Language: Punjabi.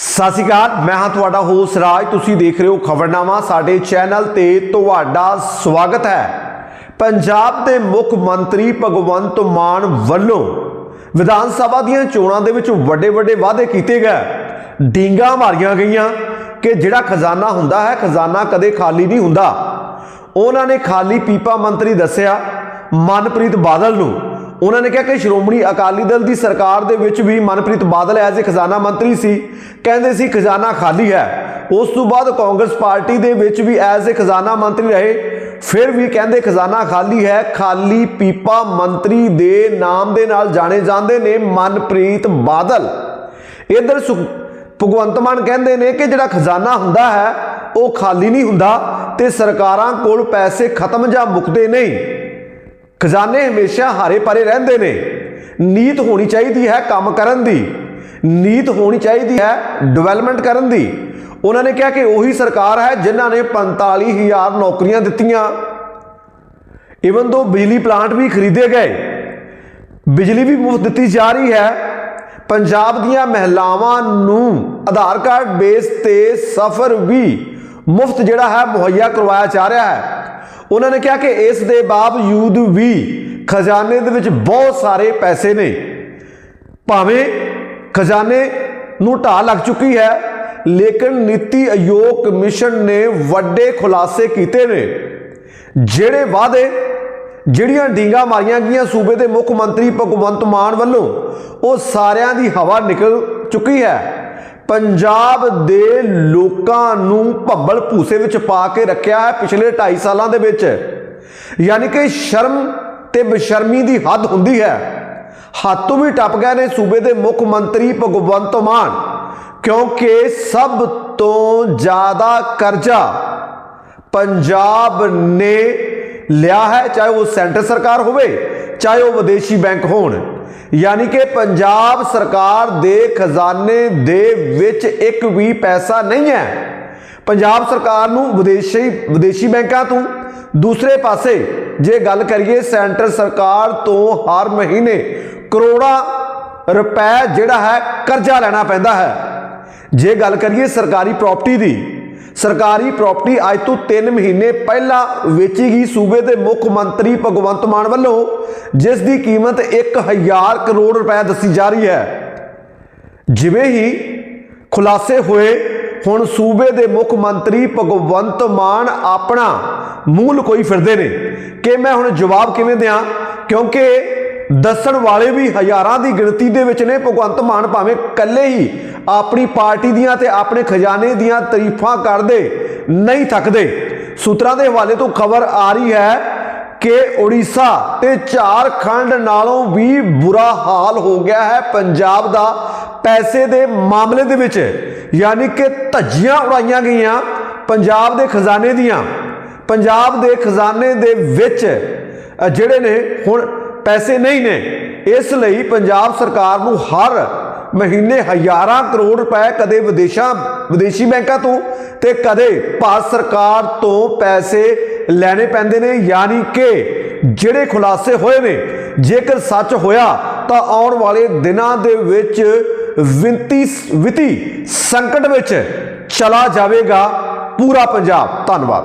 ਸਤਿ ਸ਼੍ਰੀ ਅਕਾਲ, ਮੈਂ ਹਾਂ ਤੁਹਾਡਾ ਹੋਸ ਰਾਜ। ਤੁਸੀਂ ਦੇਖ ਰਹੇ ਹੋ ਖਬਰਨਾਮਾ, ਸਾਡੇ ਚੈਨਲ ਤੇ ਤੁਹਾਡਾ ਸਵਾਗਤ ਹੈ। ਪੰਜਾਬ ਦੇ ਮੁੱਖ ਮੰਤਰੀ ਭਗਵੰਤ ਮਾਨ ਵੱਲੋਂ ਵਿਧਾਨ ਸਭਾ ਦੀਆਂ ਚੋਣਾਂ ਦੇ ਵਿੱਚ ਵੱਡੇ ਵੱਡੇ ਵਾਅਦੇ ਕੀਤੇ ਗਏ। ਡੀਂਗਾ ਮਾਰੀਆਂ ਗਈਆਂ ਕਿ ਜਿਹੜਾ ਖਜ਼ਾਨਾ ਹੁੰਦਾ ਹੈ, ਖਜ਼ਾਨਾ ਕਦੇ ਖਾਲੀ ਨਹੀਂ ਹੁੰਦਾ। ਉਹਨਾਂ ਨੇ ਖਾਲੀ ਪੀਪਾ ਮੰਤਰੀ ਦੱਸਿਆ, ਮਨਪ੍ਰੀਤ ਬਾਦਲ ਨੂੰ। ਉਹਨਾਂ ਨੇ ਕਿਹਾ ਕਿ ਸ਼੍ਰੋਮਣੀ ਅਕਾਲੀ ਦਲ ਦੀ ਸਰਕਾਰ ਦੇ ਵਿੱਚ ਵੀ ਮਨਪ੍ਰੀਤ ਬਾਦਲ ਐਜ਼ ਏ ਖਜ਼ਾਨਾ ਮੰਤਰੀ ਸੀ। ਕਹਿੰਦੇ ਸੀ, ਖਜ਼ਾਨਾ ਖਾਲੀ ਹੈ। ਉਸ ਤੋਂ ਬਾਅਦ ਕਾਂਗਰਸ ਪਾਰਟੀ ਦੇ ਵਿੱਚ ਵੀ ਐਜ਼ ਏ ਖਜ਼ਾਨਾ ਮੰਤਰੀ ਰਹੇ। ਫਿਰ ਵੀ ਕਹਿੰਦੇ, ਖਜ਼ਾਨਾ ਖਾਲੀ ਹੈ। ਖਾਲੀ ਪੀਪਾ ਮੰਤਰੀ ਦੇ ਨਾਮ ਦੇ ਨਾਲ ਜਾਣੇ ਜਾਂਦੇ ਨੇ ਮਨਪ੍ਰੀਤ ਬਾਦਲ। ਇਧਰ ਭਗਵੰਤ ਮਾਨ ਕਹਿੰਦੇ ਨੇ ਕਿ ਜਿਹੜਾ ਖਜ਼ਾਨਾ ਹੁੰਦਾ ਹੈ, ਉਹ ਖਾਲੀ ਨਹੀਂ ਹੁੰਦਾ ਤੇ ਸਰਕਾਰਾਂ ਕੋਲ ਪੈਸੇ ਖਤਮ ਜਾਂ ਮੁੱਕਦੇ ਨਹੀਂ। ਖਜ਼ਾਨੇ ਹਮੇਸ਼ਾ ਹਾਰੇ ਪਰੇ ਰਹਿੰਦੇ ਨੇ। ਨੀਤ ਹੋਣੀ ਚਾਹੀਦੀ ਹੈ ਕੰਮ ਕਰਨ ਦੀ। ਨੀਤ ਹੋਣੀ ਚਾਹੀਦੀ ਹੈ ਡਿਵੈਲਪਮੈਂਟ ਕਰਨ ਦੀ। ਉਹਨਾਂ ਨੇ ਕਿਹਾ ਕਿ ਉਹੀ ਸਰਕਾਰ ਹੈ ਜਿਨ੍ਹਾਂ ਨੇ 45000 ਨੌਕਰੀਆਂ ਦਿੱਤੀਆਂ। ਇਵਨ ਦੋ ਬਿਜਲੀ ਪਲਾਂਟ ਵੀ ਖਰੀਦੇ ਗਏ। ਬਿਜਲੀ ਵੀ ਮੁਫਤ ਦਿੱਤੀ ਜਾ ਰਹੀ ਹੈ। ਪੰਜਾਬ ਦੀਆਂ ਮਹਿਲਾਵਾਂ ਨੂੰ ਆਧਾਰ ਕਾਰਡ ਬੇਸ ਤੇ ਸਫ਼ਰ ਵੀ ਮੁਫਤ ਜਿਹੜਾ ਹੈ ਮੁਹੱਈਆ ਕਰਵਾਇਆ ਜਾ ਰਿਹਾ ਹੈ। ਉਹਨਾਂ ਨੇ ਕਿਹਾ ਕਿ ਇਸ ਦੇ ਬਾਵਜੂਦ ਵੀ ਖਜ਼ਾਨੇ ਦੇ ਵਿੱਚ ਬਹੁਤ ਸਾਰੇ ਪੈਸੇ ਨੇ। ਭਾਵੇਂ ਖਜ਼ਾਨੇ ਨੂੰ ਢਾਹ ਲੱਗ ਚੁੱਕੀ ਹੈ, ਲੇਕਿਨ ਨੀਤੀ ਆਯੋਗ ਕਮਿਸ਼ਨ ਨੇ ਵੱਡੇ ਖੁਲਾਸੇ ਕੀਤੇ ਨੇ। ਜਿਹੜੇ ਵਾਅਦੇ ਜਿਹੜੀਆਂ ਡੀਂਗਾ ਮਾਰੀਆਂ ਗਈਆਂ ਸੂਬੇ ਦੇ ਮੁੱਖ ਮੰਤਰੀ ਭਗਵੰਤ ਮਾਨ ਵੱਲੋਂ, ਉਹ ਸਾਰਿਆਂ ਦੀ ਹਵਾ ਨਿਕਲ ਚੁੱਕੀ ਹੈ। ਪੰਜਾਬ ਦੇ ਲੋਕਾਂ ਨੂੰ ਭੱਬਲ ਭੂਸੇ ਵਿੱਚ ਪਾ ਕੇ ਰੱਖਿਆ ਹੈ ਪਿਛਲੇ 2.5 ਸਾਲਾਂ ਦੇ ਵਿੱਚ। ਯਾਨੀ ਕਿ ਸ਼ਰਮ ਤੇ ਬੇਸ਼ਰਮੀ ਦੀ ਹੱਦ ਹੁੰਦੀ ਹੈ। ਹੱਥੋਂ ਵੀ ਟੱਪ ਗਏ ਨੇ ਸੂਬੇ ਦੇ ਮੁੱਖ ਮੰਤਰੀ ਭਗਵੰਤ ਮਾਨ, ਕਿਉਂਕਿ ਸਭ ਤੋਂ ਜ਼ਿਆਦਾ ਕਰਜ਼ਾ ਪੰਜਾਬ ਨੇ ਲਿਆ ਹੈ, ਚਾਹੇ ਉਹ ਸੈਂਟਰ ਸਰਕਾਰ ਹੋਵੇ, ਚਾਹੇ ਉਹ ਵਿਦੇਸ਼ੀ ਬੈਂਕ ਹੋਣ। ਯਾਨੀ ਕਿ ਪੰਜਾਬ ਸਰਕਾਰ ਦੇ ਖਜ਼ਾਨੇ ਦੇ ਵਿੱਚ ਇੱਕ ਵੀ ਪੈਸਾ ਨਹੀਂ ਹੈ। ਪੰਜਾਬ ਸਰਕਾਰ ਨੂੰ ਵਿਦੇਸ਼ੀ ਵਿਦੇਸ਼ੀ ਬੈਂਕਾਂ ਤੋਂ ਦੂਸਰੇ ਪਾਸੇ ਜੇ ਗੱਲ ਕਰੀਏ, ਸੈਂਟਰ ਸਰਕਾਰ ਤੋਂ ਹਰ ਮਹੀਨੇ ਕਰੋੜਾਂ ਰੁਪਏ ਜਿਹੜਾ ਹੈ ਕਰਜ਼ਾ ਲੈਣਾ ਪੈਂਦਾ ਹੈ। ਜੇ ਗੱਲ ਕਰੀਏ ਸਰਕਾਰੀ ਪ੍ਰਾਪਰਟੀ ਦੀ ਸਰਕਾਰੀ ਪ੍ਰਾਪਰਟੀ ਅੱਜ ਤੋਂ 3 ਮਹੀਨੇ ਪਹਿਲਾਂ ਵੇਚੀ ਗਈ ਸੂਬੇ ਦੇ ਮੁੱਖ ਮੰਤਰੀ ਭਗਵੰਤ ਮਾਨ ਵੱਲੋਂ, ਜਿਸ ਦੀ ਕੀਮਤ 1000 ਕਰੋੜ ਰੁਪਏ ਦੱਸੀ ਜਾ ਰਹੀ ਹੈ। ਜਿਵੇਂ ਹੀ ਖੁਲਾਸੇ ਹੋਏ, ਹੁਣ ਸੂਬੇ ਦੇ ਮੁੱਖ ਮੰਤਰੀ ਭਗਵੰਤ ਮਾਨ ਆਪਣਾ ਮੂੰਹ ਲਕੋਈ ਫਿਰਦੇ ਨੇ। ਕਿ ਮੈਂ ਹੁਣ ਜਵਾਬ ਕਿਵੇਂ ਦਿਆਂ? ਕਿਉਂਕਿ ਦੱਸਣ ਵਾਲੇ ਵੀ ਹਜ਼ਾਰਾਂ ਦੀ ਗਿਣਤੀ ਦੇ ਵਿੱਚ ਨੇ ਭਗਵੰਤ ਮਾਨ, ਭਾਵੇਂ ਇਕੱਲੇ ਹੀ ਆਪਣੀ ਪਾਰਟੀ ਦੀਆਂ ਤੇ ਆਪਣੇ ਖਜ਼ਾਨੇ ਦੀਆਂ ਤਾਰੀਫਾਂ ਕਰਦੇ, ਨਹੀਂ ਥੱਕਦੇ। ਸੂਤਰਾਂ ਦੇ ਹਵਾਲੇ ਤੋਂ ਖਬਰ ਆ ਰਹੀ ਹੈ ਕਿ ਉੜੀਸਾ ਤੇ ਝਾਰਖੰਡ ਨਾਲੋਂ ਵੀ ਬੁਰਾ ਹਾਲ ਹੋ ਗਿਆ ਹੈ ਪੰਜਾਬ ਦਾ ਪੈਸੇ ਦੇ ਮਾਮਲੇ ਦੇ ਵਿੱਚ। ਯਾਨੀ ਕਿ ਧੱਜੀਆਂ ਉਡਾਈਆਂ ਗਈਆਂ ਪੰਜਾਬ ਦੇ ਖਜ਼ਾਨੇ ਦੀਆਂ। ਪੰਜਾਬ ਦੇ ਖਜ਼ਾਨੇ ਦੇ ਵਿੱਚ ਜਿਹੜੇ ਨੇ, ਹੁਣ ਪੈਸੇ ਨਹੀਂ ਨੇ। ਇਸ ਲਈ ਪੰਜਾਬ ਸਰਕਾਰ ਨੂੰ ਹਰ ਮਹੀਨੇ ਹਜ਼ਾਰਾਂ ਕਰੋੜ ਰੁਪਏ ਕਦੇ ਵਿਦੇਸ਼ਾਂ, ਵਿਦੇਸ਼ੀ ਬੈਂਕਾਂ ਤੋਂ ਤੇ ਕਦੇ ਭਾਰਤ ਸਰਕਾਰ ਤੋਂ ਪੈਸੇ ਲੈਣੇ ਪੈਂਦੇ ਨੇ, ਯਾਨੀ ਕਿ ਜਿਹੜੇ ਖੁਲਾਸੇ ਹੋਏ ਨੇ, ਜੇਕਰ ਸੱਚ ਹੋਇਆ ਤਾਂ ਆਉਣ ਵਾਲੇ ਦਿਨਾਂ ਦੇ ਵਿੱਚ ਵਿੰਤੀ ਵਿਤੀ ਸੰਕਟ ਵਿੱਚ ਚਲਾ ਜਾਵੇਗਾ। ਪੂਰਾ ਪੰਜਾਬ, ਧੰਨਵਾਦ।